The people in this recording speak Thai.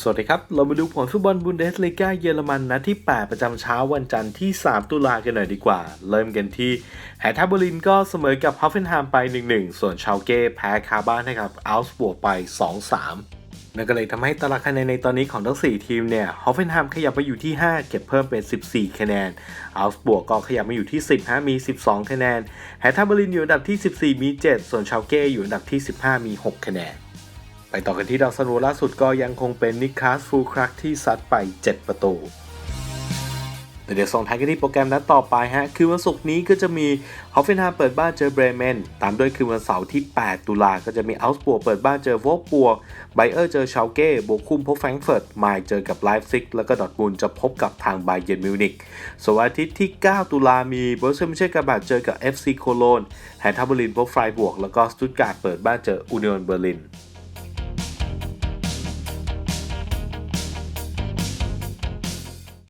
สวัสดีครับ เรามาดูผลฟุตบอลบุนเดสลีกาเยอรมันนัดที่ 8 ประจำเช้าวันจันทร์ที่ 3 ตุลากันหน่อยดีกว่า เริ่มกันที่แฮทาบอร์ลินก็เสมอกับฮอฟเฟนไฮม์ไป 1-1 ส่วนชาวเก้แพ้คาบ้านให้กับอัลส์บวกไป 2-3นั่นก็เลยทำให้ตารางคะแนนในตอนนี้ของทั้ง 4 ทีมเนี่ย ฮอฟเฟนไฮม์ขยับไปอยู่ที่ 5 เก็บเพิ่มเป็น 14 คะแนน อัลส์บวกก็ขยับมาอยู่ที่ 10ฮะมี 12 คะแนน แฮร์ทาเบอร์ลินอยู่อันดับที่ 14 มี 7 ส่วนชาวเก้อยู่อันดับที่ 15 มี 6 คะแนน ต่อกันที่ดาวซันโวล่าสุดก็ยังคงเป็นนิคลาสฟูลครักที่ซัดไป 7 ประตูแต่เดี๋ยวส่งท้ายกันที่โปรแกรมนัดต่อไปฮะ คือวันศุกร์นี้ก็จะมีฮอฟเฟนฮาเปิดบ้านเจอเบรเมน ตามด้วยคือวันเสาร์ที่ 8 ตุลา ก็จะมีอัลส์บัวเปิดบ้านเจอโวกบัว ไบเออร์เจอชาวเก้บวกคุมพบแฟรงเฟิร์ตไมล์เจอกับไลฟ์ซิก แล้วก็ดอทมุนด์จะพบกับทางไบเยนมิวนิกส่วนวันอาทิตย์ที่ 9 ตุลา มีโบรเซมเช่กาบาดเจอกับ FC โคโลน แฮนทับเบอร์ลินพบไฟบวก แล้วก็สตุตการ์ดเปิดบ้านเจออูเนียนเบอร์ลิน